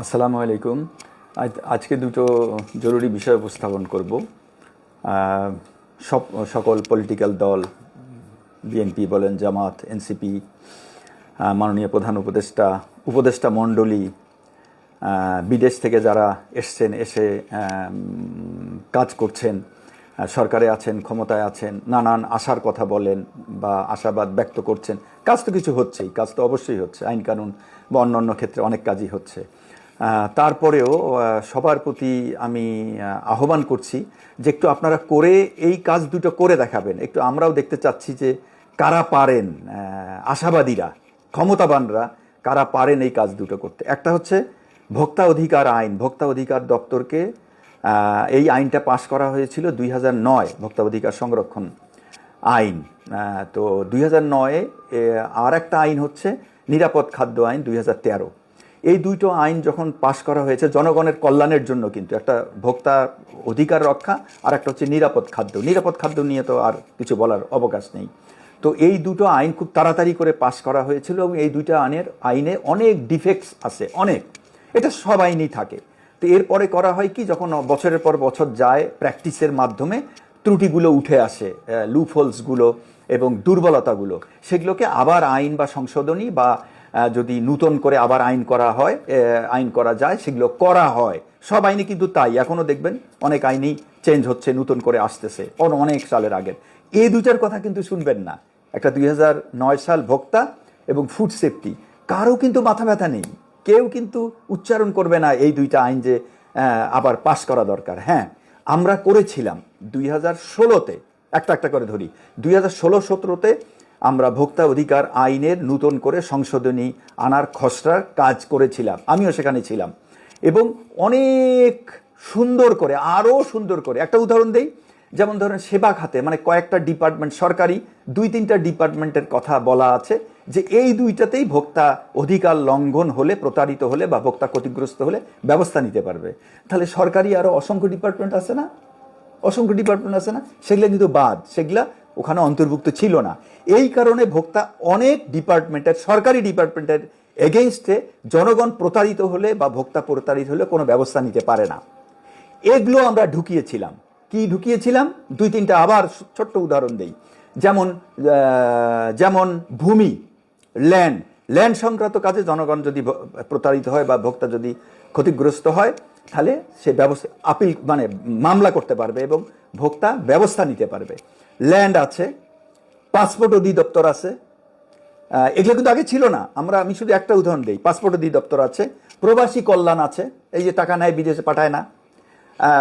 আসসালামু আলাইকুম। আজ- আজকে দুটো জরুরি বিষয় উপস্থাপন করব। সব সকল পলিটিক্যাল দল বিএনপি বলেন, জামাত এনসিপি মাননীয় প্রধান উপদেষ্টা উপদেষ্টা মণ্ডলী বিদেশ থেকে যারা এসছেন, এসে কাজ করছেন সরকারে আছেন, ক্ষমতায় আছেন, নানান আশার কথা বলেন বা আশাবাদ ব্যক্ত করছেন। কাজ তো কিছু হচ্ছেই, কাজ তো অবশ্যই হচ্ছে, আইন কানুন বা অন্যান্য ক্ষেত্রে অনেক কাজই হচ্ছে। তারপরেও সবার প্রতি আমি আহ্বান করছি যে একটু আপনারা করে এই কাজ দুটো করে দেখাবেন। একটু আমরাও দেখতে চাচ্ছি যে কারা পারেন আশাবাদীরা, ক্ষমতাবানরা কারা পারেন এই কাজ দুটো করতে। একটা হচ্ছে ভোক্তা অধিকার আইন। ভোক্তা অধিকার দপ্তরকে এই আইনটা পাশ করা হয়েছিল দুই হাজার নয় ভোক্তা অধিকার সংরক্ষণ আইন। তো দুই হাজার নয়ে আর একটা আইন হচ্ছে নিরাপদ খাদ্য আইন দুই হাজার তেরো। এই দুইটো আইন যখন পাশ করা হয়েছে, জনগণের কল্যাণের জন্য কিন্তু, একটা ভোক্তা অধিকার রক্ষা আর একটা হচ্ছে নিরাপদ খাদ্য। নিরাপদ খাদ্য নিয়ে তো আর কিছু বলার অবকাশ নেই। তো এই দুটো আইন খুব তাড়াতাড়ি করে পাশ করা হয়েছিল এবং এই দুইটা আইনের আইনে অনেক ডিফেক্টস আছে, অনেক। এটা সব আইনই থাকে। তো এরপরে করা হয় কি, যখন বছরের পর বছর যায় প্র্যাকটিসের মাধ্যমে, ত্রুটিগুলো উঠে আসে লুফোলসগুলো এবং দুর্বলতাগুলো, সেগুলোকে আবার আইন বা সংশোধনী বা যদি নূতন করে আবার আইন করা হয় আইন করা যায়, সেগুলো করা হয়। সব আইনে কিন্তু তাই। এখনও দেখবেন অনেক আইনই চেঞ্জ হচ্ছে, নতুন করে আসতেছে, অন- অনেক সালের আগের। এই দুইটার কথা কিন্তু শুনবেন না। একটা দুই সাল ভোক্তা এবং ফুড সেফটি কারও কিন্তু মাথা ব্যথা নেই। কেউ কিন্তু উচ্চারণ করবে না এই দুইটা আইন যে আবার পাশ করা দরকার। হ্যাঁ আমরা করেছিলাম। দুই হাজার ষোলোতে, একটা একটা করে ধরি। দুই হাজার ষোলো সতেরোতে আমরা ভোক্তা অধিকার আইনের নূতন করে সংশোধনী আনার খসড়ার কাজ করেছিলাম। আমিও সেখানে ছিলাম। এবং অনেক সুন্দর করে, আরও সুন্দর করে, একটা উদাহরণ দেই। যেমন ধরেন সেবা খাতে মানে কয়েকটা ডিপার্টমেন্ট সরকারি, দুই তিনটা ডিপার্টমেন্টের কথা বলা আছে যে এই দুইটাতেই ভোক্তা অধিকার লঙ্ঘন হলে, প্রতারিত হলে বা ভোক্তা ক্ষতিগ্রস্ত হলে ব্যবস্থা নিতে পারবে। তাহলে সরকারি আরও অসংখ্য ডিপার্টমেন্ট আছে না? অসংখ্য ডিপার্টমেন্ট আছে না? সেগুলো কিন্তু বাদ। সেগুলা ওখানে অন্তর্ভুক্ত ছিল না। এই কারণে ভোক্তা অনেক ডিপার্টমেন্টের, সরকারি ডিপার্টমেন্টের এগেনস্টে জনগণ প্রতারিত হলে বা ভোক্তা প্রতারিত হলে কোনো ব্যবস্থা নিতে পারে না। এগুলো আমরা ঢুকিয়েছিলাম। কি ঢুকিয়েছিলাম? দুই তিনটা আবার ছোট্ট উদাহরণ দেই। যেমন যেমন ভূমি ল্যান্ড ল্যান্ড সংক্রান্ত কাজে জনগণ যদি প্রতারিত হয় বা ভোক্তা যদি ক্ষতিগ্রস্ত হয়, তাহলে সে ব্যবস্থা, আপিল মানে মামলা করতে পারবে এবং ভোক্তা ব্যবস্থা নিতে পারবে। ল্যান্ড আছে, পাসপোর্ট অধিদপ্তর আছে। এগুলো কিন্তু আগে ছিল না। আমরা, আমি শুধু একটা উদাহরণ দিই, পাসপোর্ট অধিদপ্তর আছে, প্রবাসী কল্যাণ আছে, এই যে টাকা নেয়, বিদেশে পাঠায় না।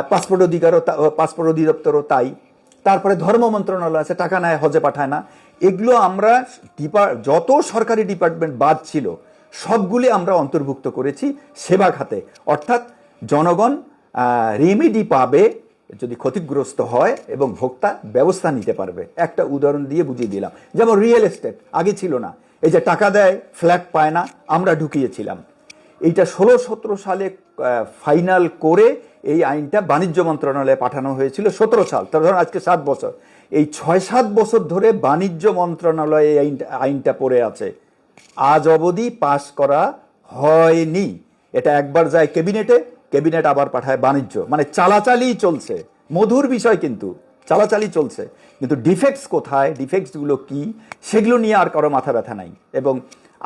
পাসপোর্ট অধিকারও পাসপোর্ট অধিদপ্তরও তাই। তারপরে ধর্ম মন্ত্রণালয় আছে, টাকা নেয়, হজে পাঠায় না। এগুলো আমরা ডিপা- যত সরকারি ডিপার্টমেন্ট বাদ ছিল, সবগুলি আমরা অন্তর্ভুক্ত করেছি সেবা খাতে। অর্থাৎ জনগণ রেমেডি পাবে যদি ক্ষতিগ্রস্ত হয় এবং ভোক্তা ব্যবস্থা নিতে পারবে। একটা উদাহরণ দিয়ে বুঝিয়ে দিলাম। যেমন রিয়েল এস্টেট আগে ছিল না। এই যে টাকা দেয় ফ্ল্যাট পায় না, আমরা ঢুকিয়েছিলাম। এইটা ষোলো সতেরো সালে ফাইনাল করে এই আইনটা বাণিজ্য মন্ত্রণালয়ে পাঠানো হয়েছিল সতেরো সাল। তার ধরুন আজকে সাত বছর। এই ছয় সাত বছর ধরে বাণিজ্য মন্ত্রণালয়ে এই আইনটা পড়ে আছে। আজ অবধি পাশ করা হয়নি। এটা একবার যায় ক্যাবিনেটে ক্যাবিনেট আবার পাঠায় বাণিজ্য। মানে চালাচালি চলছে। মধুর বিষয় কিন্তু, চালাচালি চলছে। কিন্তু ডিফেক্টস কোথায়? ডিফেক্টসগুলো কি? সেগুলো নিয়ে আর কারও মাথা ব্যথা নাই। এবং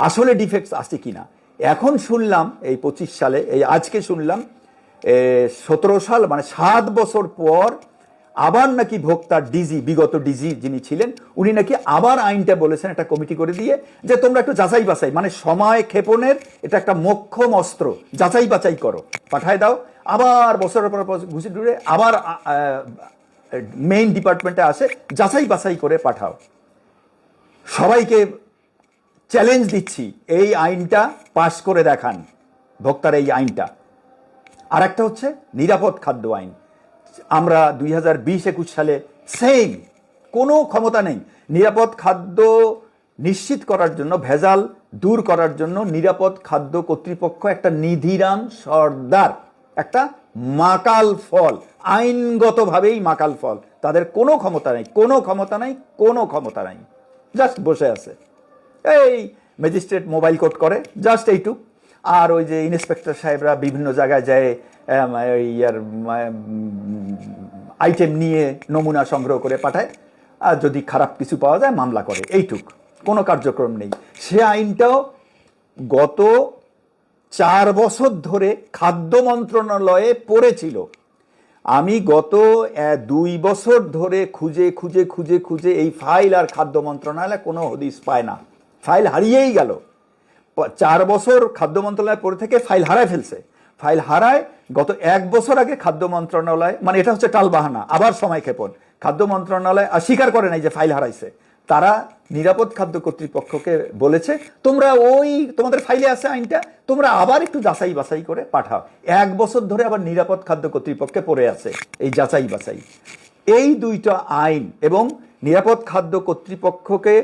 আসলে ডিফেক্টস আছে কি না এখন শুনলাম, এই পঁচিশ সালে, এই আজকে শুনলাম সতেরো সাল মানে সাত বছর পর আবার নাকি ভোক্তার ডিজি বিগত ডিজি যিনি ছিলেন, উনি নাকি আবার আইনটা বলেছেন, একটা কমিটি করে দিয়ে, যে তোমরা একটু যাচাই বাছাই মানে সময় ক্ষেপণের এটা একটা মোক্ষম অস্ত্র, যাচাই বাছাই করো। পাঠায় দাও, আবার বছরের পর ঘুষি ডুরে আবার মেইন ডিপার্টমেন্টে আসে, যাচাই বাছাই করে পাঠাও। সবাইকে চ্যালেঞ্জ দিচ্ছি, এই আইনটা পাশ করে দেখান, ভোক্তার এই আইনটা। আর একটা হচ্ছে নিরাপদ খাদ্য আইন। আমরা দুই হাজার বিশ একুশ সালে সেম কোনো ক্ষমতা নেই। নিরাপদ খাদ্য নিশ্চিত করার জন্য, ভেজাল দূর করার জন্য নিরাপদ খাদ্য কর্তৃপক্ষ একটা নিধিরাম সর্দার, একটা মাকাল ফল, আইনগতভাবেই মাকাল ফল। তাদের কোনো ক্ষমতা নেই, কোনো ক্ষমতা নাই, কোনো ক্ষমতা নাই। জাস্ট বসে আছে। এই ম্যাজিস্ট্রেট মোবাইল কোর্ট করে, জাস্ট এইটুক। আর ওই যে ইন্সপেক্টর সাহেবরা বিভিন্ন জায়গায় যায় ইয়ার আইটেম নিয়ে নমুনা সংগ্রহ করে পাঠায়। আর যদি খারাপ কিছু পাওয়া যায়, মামলা করে। এইটুক। কোনো কার্যক্রম নেই। সে আইনটাও গত চার বছর ধরে খাদ্য মন্ত্রণালয়ে পড়েছিল। আমি গত দুই বছর ধরে খুঁজে খুঁজে খুঁজে খুঁজে এই ফাইল আর খাদ্য মন্ত্রণালয় কোনো হদিস পায় না। ফাইল হারিয়েই গেল। চার বছর খাদ্য মন্ত্রণালয় পরে থেকে ফাইল হারায় ফেলছে। ফাইল হারায় গত এক বছর আগে খাদ্য মন্ত্রণালয় মানে এটা হচ্ছে টালবাহানা আবার সময় ক্ষেপণ। খাদ্য মন্ত্রণালয় স্বীকার করে নাই যে ফাইল হারাইছে। তারা নিরাপদ খাদ্য কর্তৃপক্ষকে বলেছে, তোমরা ওই তোমাদের ফাইলে আছে আইনটা, তোমরা আবার একটু যাচাই বাছাই করে পাঠাও। এক বছর ধরে আবার নিরাপদ খাদ্য কর্তৃপক্ষে পড়ে আছে এই যাচাই বাছাই। এই দুইটা আইন এবং নিরাপদ খাদ্য কর্তৃপক্ষকে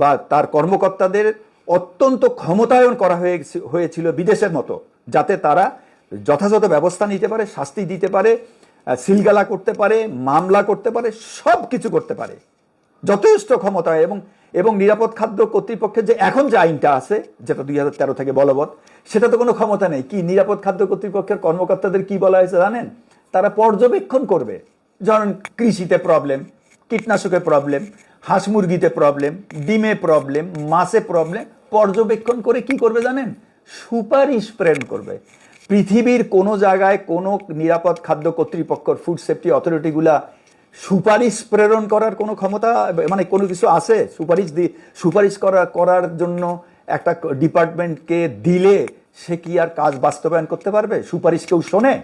বা তার কর্মকর্তাদের অত্যন্ত ক্ষমতায়ন করা হয়ে হয়েছিল বিদেশের মতো, যাতে তারা যথাযথ ব্যবস্থা নিতে পারে, শাস্তি দিতে পারে সিলগালা করতে পারে, মামলা করতে পারে সব কিছু করতে পারে। যথেষ্ট ক্ষমতা এবং এবং নিরাপদ খাদ্য কর্তৃপক্ষের যে এখন যে আইনটা আছে, যেটা দুই হাজার তেরো থেকে বলবৎ, সেটা তো কোনো ক্ষমতা নেই। কি নিরাপদ খাদ্য কর্তৃপক্ষের কর্মকর্তাদের কি বলা হয়েছে জানেন? তারা পর্যবেক্ষণ করবে। ধরেন কৃষিতে প্রবলেম কীটনাশকের প্রবলেম হাঁস মুরগিতে প্রবলেম ডিমে প্রবলেম মাছে প্রবলেম পর্যবেক্ষণ করে কি করবে জানেন? সুপারিশ প্রেরণ করবে। পৃথিবীর কোনো জায়গায় কোনো নিরাপদ খাদ্য কর্তৃপক্ষর ফুড সেফটি অথরিটিগুলা সুপারিশ প্রেরণ করার কোনো ক্ষমতা মানে কোনো কিছু আছে? সুপারিশ দি, সুপারিশ করা, করার জন্য একটা ডিপার্টমেন্টকে দিলে সে কি আর কাজ বাস্তবায়ন করতে পারবে? সুপারিশ কেউ শোনে?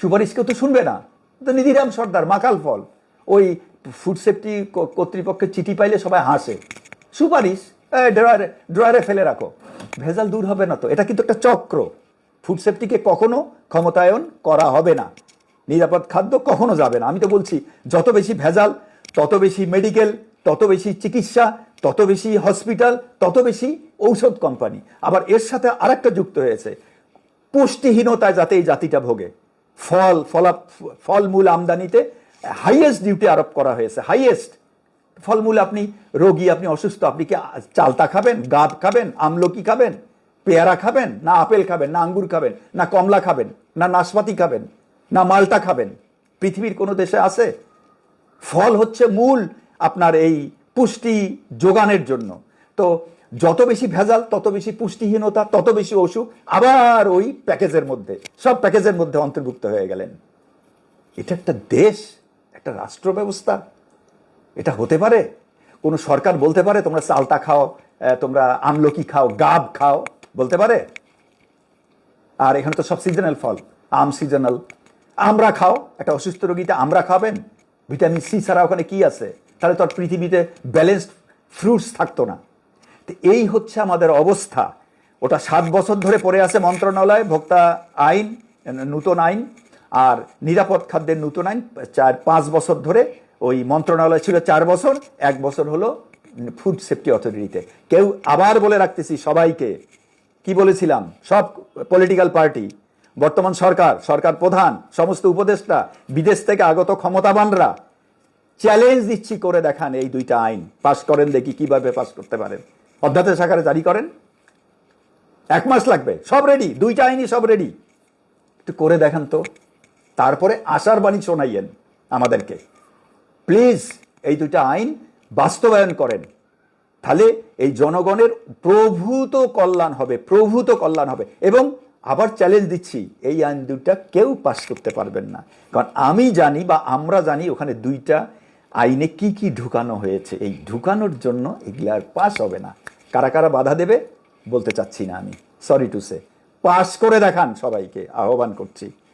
সুপারিশ কেউ তো শুনবে না। তো নিধিরাম সর্দার, মাকাল ফল। ওই ফুড সেফটি কর্তৃপক্ষের চিঠি পাইলে সবাই হাসে। সুপারিশ ড্রয়ারে ড্রয়ারে ফেলে রাখো। ভেজাল দূর হবে না তো। এটা কিন্তু একটা চক্র। ফুড সেফটিকে কখনো ক্ষমতায়ন করা হবে না। নিরাপদ খাদ্য কখনো যাবে না। আমি তো বলছি, যত বেশি ভেজাল, তত বেশি মেডিকেল তত বেশি চিকিৎসা, তত বেশি হসপিটাল তত বেশি ঔষধ কোম্পানি আবার এর সাথে আরেকটা যুক্ত হয়েছে। পুষ্টিহীনতায় যাতে এই জাতিটা ভোগে। ফল, ফলা, ফলমূল আমদানিতে হাইয়েস্ট ডিউটি আরোপ করা হয়েছে হাইয়েস্ট ফলমূল আপনি রোগী, আপনি অসুস্থ, আপনি কি চালতা খাবেন গাব খাবেন, আমলকি খাবেন, পেয়ারা খাবেন, না আপেল খাবেন, না আঙ্গুর খাবেন, না কমলা খাবেন, না নাশপাতি খাবেন, না মালটা খাবেন? পৃথিবীর কোনো দেশে আছে? ফল হচ্ছে মূল আপনার এই পুষ্টি যোগানের জন্য। তো যত বেশি ভেজাল, তত বেশি পুষ্টিহীনতা, তত বেশি অসুখ, আবার ওই প্যাকেজের মধ্যে, সব প্যাকেজের মধ্যে অন্তর্ভুক্ত হয়ে গেলেন। এটা একটা দেশ। একটা রাষ্ট্র ব্যবস্থা এটা হতে পারে? কোনো সরকার বলতে পারে, তোমরা চালতা খাও তোমরা আমলকি খাও, গাব খাও। বলতে পারে? আর এখানে তো সব সিজনাল ফল, আম সিজনাল আমরা খাও, একটা অসুস্থ রোগীতে আমরা খাবেন? ভিটামিন সি ছাড়া ওখানে কি আছে? তাহলে তো আর পৃথিবীতে ব্যালেন্সড ফ্রুটস থাকতো না। তো এই হচ্ছে আমাদের অবস্থা। ওটা সাত বছর ধরে পড়ে আছে মন্ত্রণালয়, ভোক্তা আইন নূতন আইন। আর নিরাপদ খাদ্যের নূতন আইন, চার, পাঁচ বছর ধরে ওই মন্ত্রণালয় ছিল চার বছর, এক বছর হলো ফুড সেফটি অথরিটিতে কেউ আবার বলে রাখতেছি সবাইকে, কি বলেছিলাম? সব পলিটিক্যাল পার্টি বর্তমান সরকার সরকার প্রধান, সমস্ত উপদেষ্টা, বিদেশ থেকে আগত ক্ষমতাবানরা চ্যালেঞ্জ দিচ্ছি করে দেখান এই দুইটা আইন। পাস করেন দেখি কীভাবে পাস করতে পারেন। অধ্যাদেশ আকারে জারি করেন। এক মাস লাগবে, সব রেডি দুইটা আইনই সব রেডি একটু করে দেখান তো। তারপরে আশার বাণী শোনাইয়েন আমাদেরকে। প্লিজ এই দুইটা আইন বাস্তবায়ন করেন। তাহলে এই জনগণের প্রভূত কল্যাণ হবে, প্রভূত কল্যাণ হবে। এবং আবার চ্যালেঞ্জ দিচ্ছি, এই আইন দুইটা কেউ পাস করতে পারবেন না। কারণ আমি জানি বা আমরা জানি ওখানে দুইটা আইনে কি কি ঢুকানো হয়েছে। এই ঢুকানোর জন্য এগুলো আর পাস হবে না। কারা কারা বাধা দেবে বলতে চাচ্ছি না আমি। সরি টু সে পাস করে দেখান সবাইকে। আহ্বান করছি।